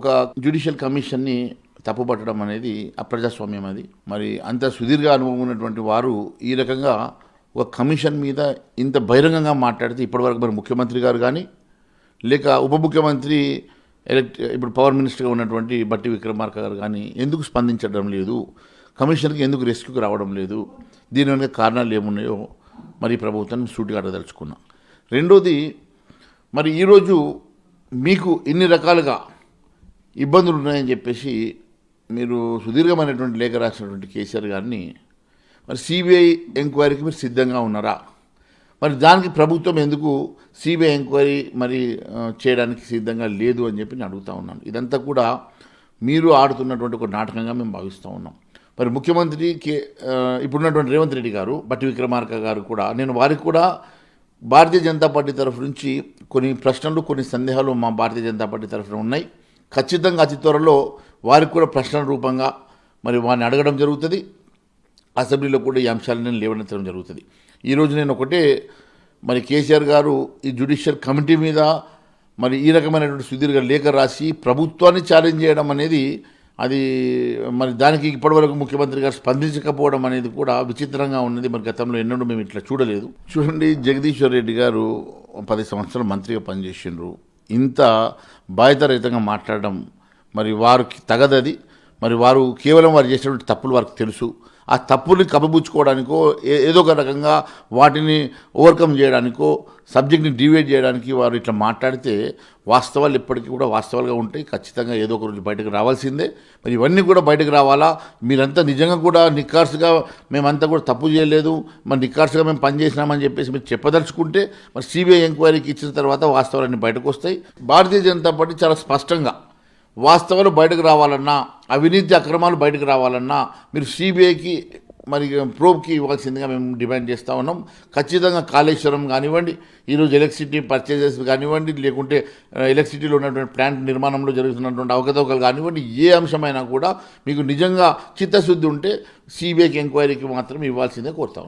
ఒక జ్యుడిషియల్ కమిషన్ని తప్పుపట్టడం అనేది అప్రజాస్వామ్యం అది. మరి అంత సుదీర్ఘ అనుభవం ఉన్నటువంటి వారు ఈ రకంగా ఒక కమిషన్ మీద ఇంత బహిరంగంగా మాట్లాడితే ఇప్పటివరకు మరి ముఖ్యమంత్రి గారు కానీ లేక ఉప ముఖ్యమంత్రి ఎలక్ట్ ఇప్పుడు పవర్ మినిస్టర్గా ఉన్నటువంటి బట్టి విక్రమార్క గారు కానీ ఎందుకు స్పందించడం లేదు? కమిషన్కి ఎందుకు రెస్క్యూకి రావడం లేదు? దీని వెనుక కారణాలు ఏమున్నాయో మరి ప్రభుత్వం సూటిగా అడగదలుచుకున్నాం రెండోది మరి ఈరోజు మీకు ఇన్ని రకాలుగా ఇబ్బందులు ఉన్నాయని చెప్పేసి మీరు సుదీర్ఘమైనటువంటి లేఖ రాసినటువంటి కేసీఆర్ గారిని మరి సిబిఐ ఎంక్వైరీకి మీరు సిద్ధంగా ఉన్నారా? మరి దానికి ప్రభుత్వం ఎందుకు సిబిఐ ఎంక్వైరీ మరి చేయడానికి సిద్ధంగా లేదు అని చెప్పి నేను అడుగుతా ఉన్నాను. ఇదంతా కూడా మీరు ఆడుతున్నటువంటి ఒక నాటకంగా మేము భావిస్తూ ఉన్నాం. మరి ముఖ్యమంత్రి కే ఇప్పుడున్నటువంటి రేవంత్ రెడ్డి గారు బట్టి విక్రమార్క గారు కూడా నేను వారికి కూడా భారతీయ జనతా పార్టీ తరఫు నుంచి కొన్ని ప్రశ్నలు కొన్ని సందేహాలు మా భారతీయ జనతా పార్టీ తరఫున ఉన్నాయి. ఖచ్చితంగా అతి త్వరలో వారికి కూడా ప్రశ్నల రూపంగా మరి వారిని అడగడం జరుగుతుంది. అసెంబ్లీలో కూడా ఈ అంశాలను నేను లేవనెత్తడం జరుగుతుంది. ఈరోజు నేను ఒకటే మరి కేసీఆర్ గారు ఈ జ్యుడిషియల్ కమిటీ మీద మరి ఈ రకమైనటువంటి సుదీర్ఘ లేఖ రాసి ప్రభుత్వాన్ని ఛాలెంజ్ చేయడం అనేది అది మరి దానికి ఇప్పటివరకు ముఖ్యమంత్రి గారు స్పందించకపోవడం అనేది కూడా విచిత్రంగా ఉన్నది. మరి గతంలో ఎన్నడూ మేము ఇట్లా చూడలేదు. చూడండి జగదీశ్వర్ రెడ్డి గారు పది సంవత్సరాలు మంత్రిగా పనిచేసిండ్రు. ఇంత బాధ్యతరహితంగా మాట్లాడడం మరి వారికి తగదది మరి వారు కేవలం వారు చేసినటువంటి తప్పులు వారికి తెలుసు. ఆ తప్పుల్ని కప్పబుచ్చుకోవడానికో ఏ- ఏదో ఒక రకంగా వాటిని ఓవర్కమ్ చేయడానికో సబ్జెక్ట్ని డివైడ్ చేయడానికి వారు ఇట్లా మాట్లాడితే వాస్తవాలు ఇప్పటికీ కూడా వాస్తవాలుగా ఉంటాయి. ఖచ్చితంగా ఏదో ఒక రోజు బయటకు రావాల్సిందే. మరి ఇవన్నీ కూడా బయటకు రావాలా? మీరంతా నిజంగా కూడా నిక్కార్సుగా మేమంతా కూడా తప్పు చేయలేదు. మరి నిక్కార్సుగా మేము పనిచేసినామని చెప్పేసి మీరు చెప్పదలుచుకుంటే మరి సిబిఐ ఎంక్వైరీకి ఇచ్చిన తర్వాత వాస్తవాలన్నీ బయటకు వస్తాయి. భారతీయ జనతా పార్టీ చాలా స్పష్టంగా వాస్తవాలు బయటకు రావాలన్నా అవినీతి అక్రమాలు బయటకు రావాలన్నా మీరు సిబిఐకి మరి ప్రోబ్కి ఇవ్వాల్సిందిగా మేము డిమాండ్ చేస్తూ ఉన్నాం. ఖచ్చితంగా కాళేశ్వరం కానివ్వండి ఈరోజు ఎలక్ట్రిసిటీ పర్చేజెస్ కానివ్వండి లేకుంటే ఎలక్ట్రిసిటీలో ఉన్నటువంటి ప్లాంట్ నిర్మాణంలో జరుగుతున్నటువంటి అవకతవకలు కానివ్వండి ఏ అంశమైనా కూడా మీకు నిజంగా చిత్తశుద్ధి ఉంటే సిబిఐకి ఎంక్వైరీకి మాత్రం ఇవ్వాల్సిందే కోరుతాం